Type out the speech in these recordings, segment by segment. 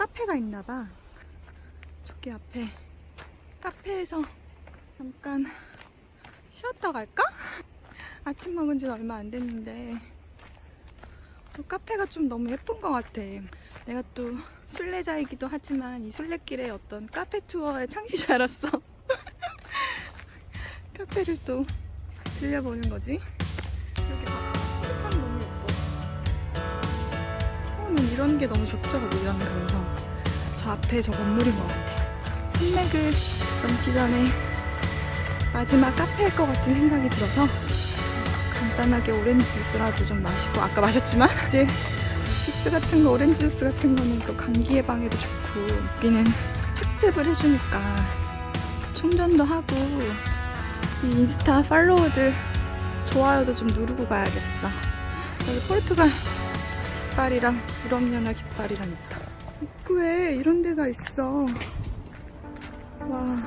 또 카페가 있나 봐. 저기 앞에 카페에서 잠깐 쉬었다 갈까? 아침 먹은 지는 얼마 안 됐는데 저 카페가 좀 너무 예쁜 것 같아. 내가 또 순례자이기도 하지만 이 순례길에 어떤 카페 투어의 창시자로서 카페를 또 들려보는 거지. 처음엔 이런 게 너무 좋더라고, 이런 감성. 저 앞에 저 건물인 것 같아. 산맥을 넘기 전에 마지막 카페일 것 같은 생각이 들어서 간단하게 오렌지 주스라도 좀 마시고 아까 마셨지만 이제 주스 같은 거 오렌지 주스 같은 거는 또 감기 예방에도 좋고 여기는 착즙을 해주니까 충전도 하고 이 인스타 팔로워들 좋아요도 좀 누르고 가야겠어 여기 포르투갈 깃발이랑 유럽연합 깃발이랑 있다. 입구에 이런 데가 있어? 와.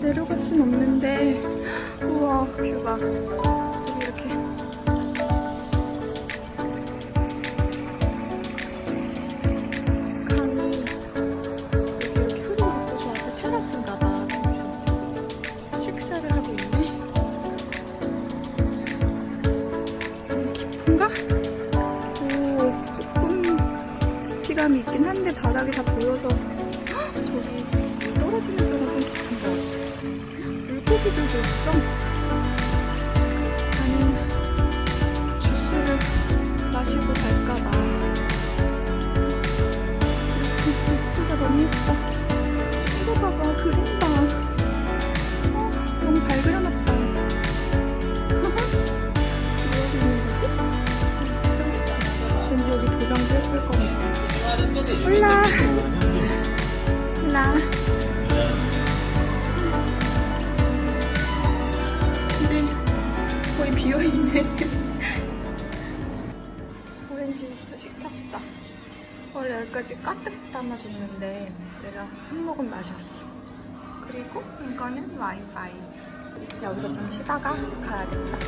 내려갈 순 없는데. 우와 뷰가 오렌지 주스 시켰다. 원래 여기까지 가득 담아줬는데 내가 한 모금 마셨어. 그리고 이거는 와이파이. 여기서 좀 쉬다가 가야겠다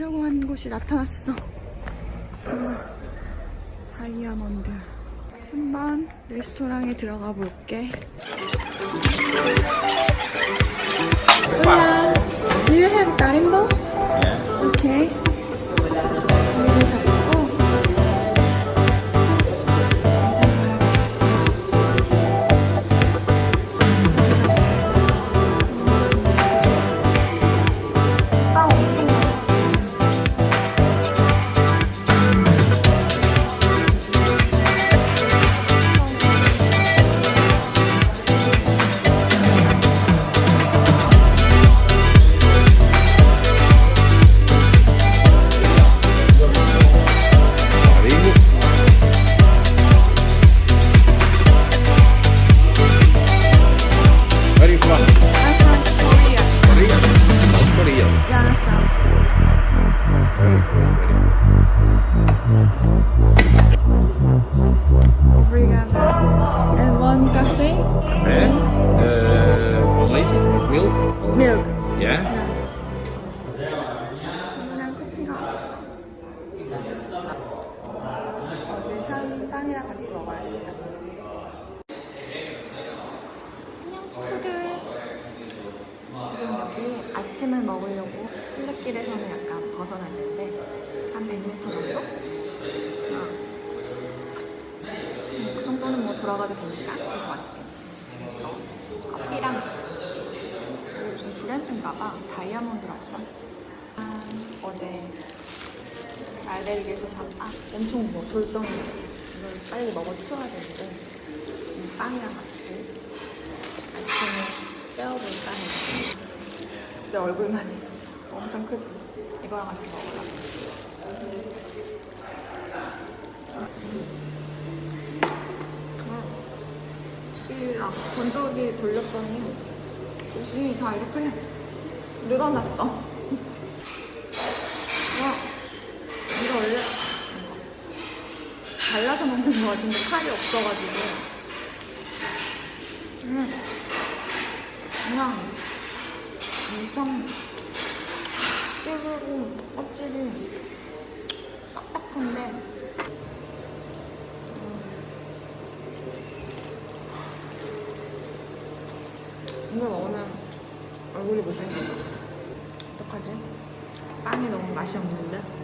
가려고 한 곳이 나타났어. 우와, 다이아몬드. 한번 레스토랑에 들어가 볼게. Hola, do you have garimbo? Yeah. Okay. Milk? Milk. Yeah? 가 봐. 다이아몬드라고 써있어. 아, 어제 알레르기에서 산 아, 엄청 뭐 돌덩이 이걸 빨리 먹어 치워야 되는데 음, 빵이랑 같이 아침에 떼어볼까 해서 내 얼굴만 해 엄청 크지? 이거랑 같이 먹으려고 이 아, 건조기 돌렸더니 옷이 다 이렇게 늘어났다. 와 이거 원래 잘라서 먹는 거 같은데 칼이 없어가지고. 음 그냥 엄청 찌르고 껍질이 딱딱한데. 이거 먹으면 얼굴이 못생겨져? 빵이 너무 맛이 없는데?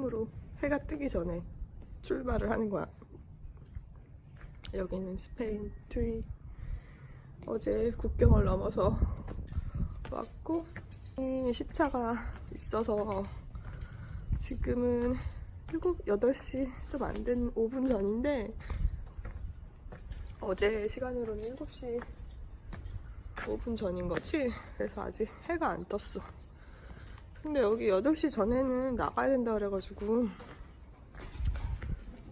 처음으로 해가 뜨기 전에 출발을 하는 거야. 여기는 스페인 트리. 어제 국경을 넘어서 왔고 이 시차가 있어서 지금은 7, 8시 좀 안 된 5분 전인데 어제 시간으로는 7시 5분 전인 거지? 그래서 아직 해가 안 떴어. 근데 여기 8시 전에는 나가야 된다 그래가지고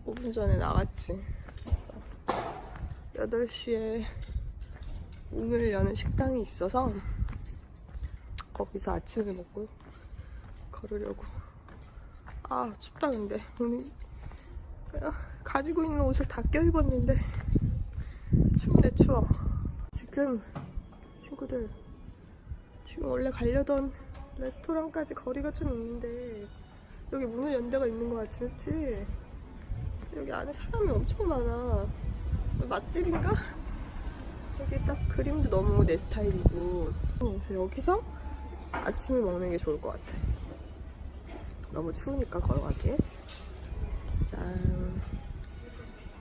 5분 전에 나갔지. 그래서 8시에 문을 여는 식당이 있어서 거기서 아침을 먹고 걸으려고. 아, 춥다, 근데. 오늘 가지고 있는 옷을 다 껴입었는데 춥네, 추워. 지금 친구들 지금 원래 가려던 레스토랑까지 거리가 좀 있는데 여기 문을 연 데가 있는 거 같지, 그치? 여기 안에 사람이 엄청 많아. 맛집인가? 여기 딱 그림도 너무 내 스타일이고 그래서 여기서 아침을 먹는 게 좋을 것 같아. 너무 추우니까 걸어가게. 짠.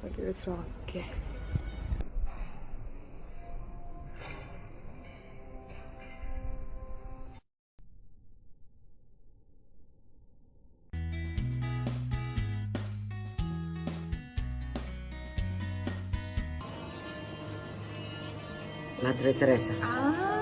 여기를 들어갈게. Madre Teresa. 아, 마드 테레사.